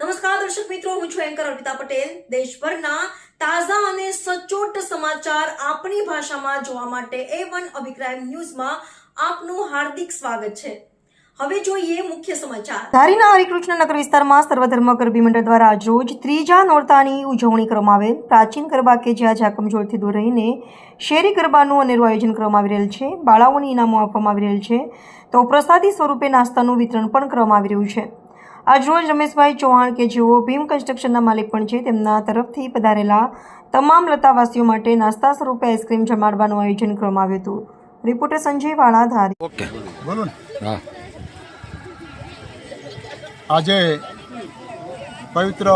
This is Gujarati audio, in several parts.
નમસ્કાર, દર્શક મિત્રો, હું છું એન્કર અર્પિતા પટેલ. દેશભરના તાજા અને સચોટ સમાચાર આપણી ભાષામાં જોવા માટે એ વન અભિપ્રાય ન્યૂઝમાં આપનું હાર્દિક સ્વાગત છે. હવે જોઈએ મુખ્ય સમાચાર. ધારીના હરિકૃષ્ણ નગર વિસ્તારમાં સર્વધર્મ ગરબી મંડળ દ્વારા આજરોજ ત્રીજા નોરતાની ઉજવણી કરવામાં આવેલ. પ્રાચીન ગરબા કે જ્યાં ઝાકમઝોળથી દૂર રહીને શેરી ગરબાનું અનેરું આયોજન કરવામાં આવી રહેલ છે. બાળાઓને ઇનામો આપવામાં આવી રહેલ છે. તો પ્રસાદી સ્વરૂપે નાસ્તાનું વિતરણ પણ કરવામાં આવી રહ્યું છે. આજરોજ રમેશભાઈ ચૌહાણ કે જેઓ ભીમ કન્સ્ટ્રક્શનના માલિક પણ છે તેમના તરફથી પધારેલા તમામ લતાવાસીઓ માટે નાસ્તા સ્વરૂપે આઈસ્ક્રીમ જમાડવાનું આયોજન કરવામાં આવ્યું હતું. રિપોર્ટર સંજય વાળા ધારી ઓકે. બોલો હા. આજે પવિત્ર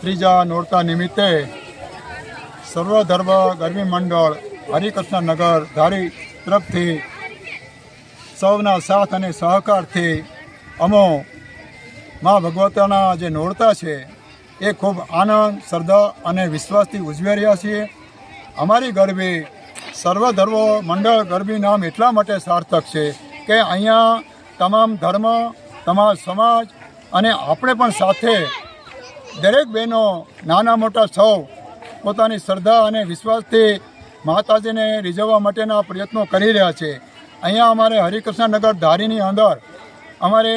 ત્રીજા નોરતા નિમિત્તે સર્વધર્મ ગરમી મંડળ હરિકૃષ્ણ નગર ધારી તરફથી સૌના સાથ અને સહકારથી અમો મા ભગવતાના જે નોરતા છે, એ ખૂબ આનંદ, શ્રદ્ધા અને વિશ્વાસથી ઉજવી રહ્યા છીએ. અમારી ગરબી સર્વધર્મ મંડળ ગરબી નામ એટલા માટે સાર્થક છે કે અહીંયા તમામ ધર્મ, તમામ સમાજ અને આપણે પણ સાથે દરેક બહેનો, નાના મોટા સૌ પોતાની શ્રદ્ધા અને વિશ્વાસથી માતાજીને રીઝવવા માટેના પ્રયત્નો કરી રહ્યા છે. અહીંયા અમારે હરિકૃષ્ણનગર ધારીની અંદર અમારે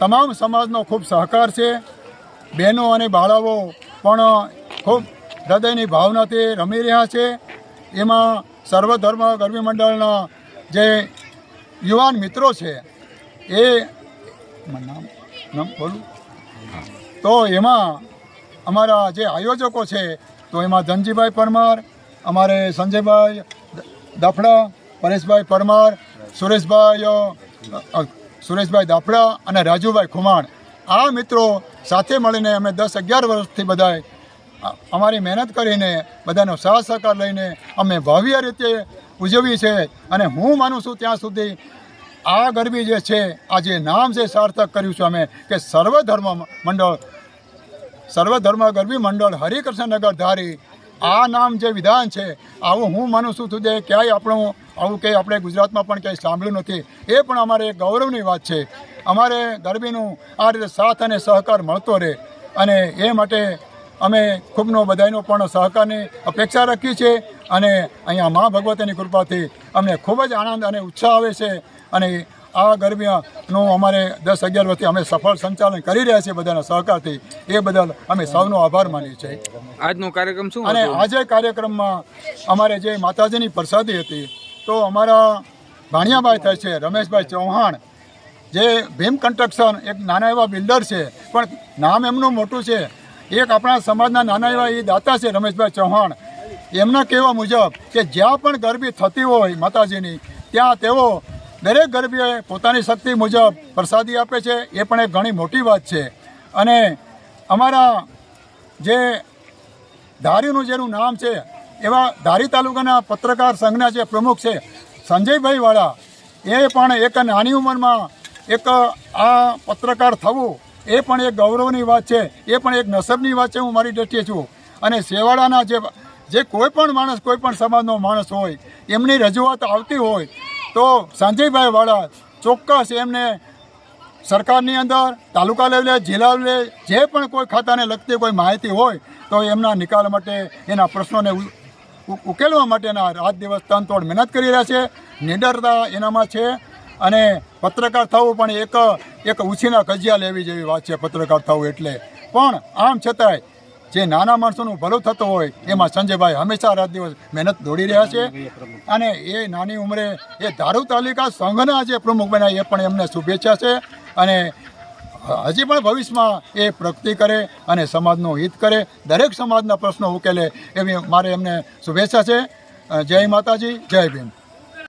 તમામ સમાજનો ખૂબ સહકાર છે. બહેનો અને બાળાઓ પણ ખૂબ હૃદયની ભાવનાથી રમી રહ્યા છે. એમાં સર્વધર્મ ગરબી મંડળના જે યુવાન મિત્રો છે, એ નામ નામ બોલું? તો એમાં અમારા જે આયોજકો છે, તો એમાં ધનજીભાઈ પરમાર, અમારે સંજયભાઈ દાફડા, પરેશભાઈ પરમાર, સુરેશભાઈ સુરેશભાઈ દાફડા અને રાજુભાઈ ખુમાણ. આ મિત્રો સાથે મળીને અમે દસ અગિયાર વર્ષથી બધાએ અમારી મહેનત કરીને બધાનો સાથ સહકાર લઈને અમે ભવ્ય રીતે ઉજવી છે અને હું માનું છું ત્યાં સુધી આ ગરબી જે છે, આ જે નામ છે સાર્થક કર્યું છે અમે કે સર્વધર્મ મંડળ, સર્વધર્મ ગરબી મંડળ હરિકૃષ્ણનગર ધારી આ નામ જે વિધાન છે, આવું હું માનું છું સુધી ક્યાંય આપણું આવું કંઈ આપણે ગુજરાતમાં પણ ક્યાંય સાંભળ્યું નથી એ પણ અમારે ગૌરવની વાત છે. અમારે ગરબીનું આ રીતે સાથ અને સહકાર મળતો રહે અને એ માટે અમે ખૂબનો બધાનો પણ સહકારની અપેક્ષા રાખીએ છીએ અને અહીંયા મા ભગવતીની કૃપાથી અમને ખૂબ જ આનંદ અને ઉત્સાહ આવે છે અને આ ગરબીનું અમારે દસ અગિયાર વર્ષથી અમે સફળ સંચાલન કરી રહ્યા છીએ બધાના સહકારથી. એ બદલ અમે સૌનો આભાર માનીએ છીએ. આજનો કાર્યક્રમ શું અને આજે કાર્યક્રમમાં અમારે જે માતાજીની પ્રસાદી હતી તો અમારા ભાણિયાભાઈ થાય છે, રમેશભાઈ ચૌહાણ. જે ભીમ કન્સ્ટ્રક્શન એક નાના એવા બિલ્ડર છે, પણ નામ એમનું મોટું છે. એક આપણા સમાજના નાના એવા એ દાતા છે, રમેશભાઈ ચૌહાણ. એમના કહેવા મુજબ કે જ્યાં પણ ગરબી થતી હોય માતાજીની, ત્યાં તેઓ દરેક ગરબીએ પોતાની શક્તિ મુજબ પ્રસાદી આપે છે, એ પણ એક ઘણી મોટી વાત છે. અને અમારા જે ધારીનું જેનું નામ છે એવા ધારી તાલુકાના પત્રકાર સંઘના જે પ્રમુખ છે સંજયભાઈ વાળા એ પણ એક નાની ઉંમરમાં એક આ પત્રકાર થવું, એ પણ એક ગૌરવની વાત છે, એ પણ એક નસબની વાત છે, હું મારી દ્રષ્ટિએ છું. અને શેવાળાના જે જે કોઈ પણ માણસ, કોઈ પણ સમાજનો માણસ હોય, એમની રજૂઆત આવતી હોય, તો સંજયભાઈ વાળા ચોક્કસ એમને સરકારની અંદર, તાલુકા લેવલે, જિલ્લા લેવલે જે પણ કોઈ ખાતાને લગતી કોઈ માહિતી હોય, તો એમના નિકાલ માટે એના પ્રશ્નોને ઉકેલવા માટેના રાત દિવસ તનતોડ મહેનત કરી રહ્યા છે. નિડરતા એનામાં છે અને પત્રકાર થવું પણ એક એક ઉછીના કજિયા લેવી જેવી વાત છે પત્રકાર થવું એટલે. પણ આમ છતાંય જે નાના માણસોનું ભલું થતું હોય એમાં સંજયભાઈ હંમેશા રાત દિવસ મહેનત દોડી રહ્યા છે. અને એ નાની ઉંમરે એ ધારુ તાલુકા સંઘના જે પ્રમુખ બન્યા એ પણ એમને શુભેચ્છા છે. અને હજી પણ ભવિષ્યમાં એ પ્રગતિ કરે અને સમાજનું હિત કરે, દરેક સમાજના પ્રશ્નો ઉકેલે એવી મારે એમને શુભેચ્છા છે. જય માતાજી, જય ભીમ.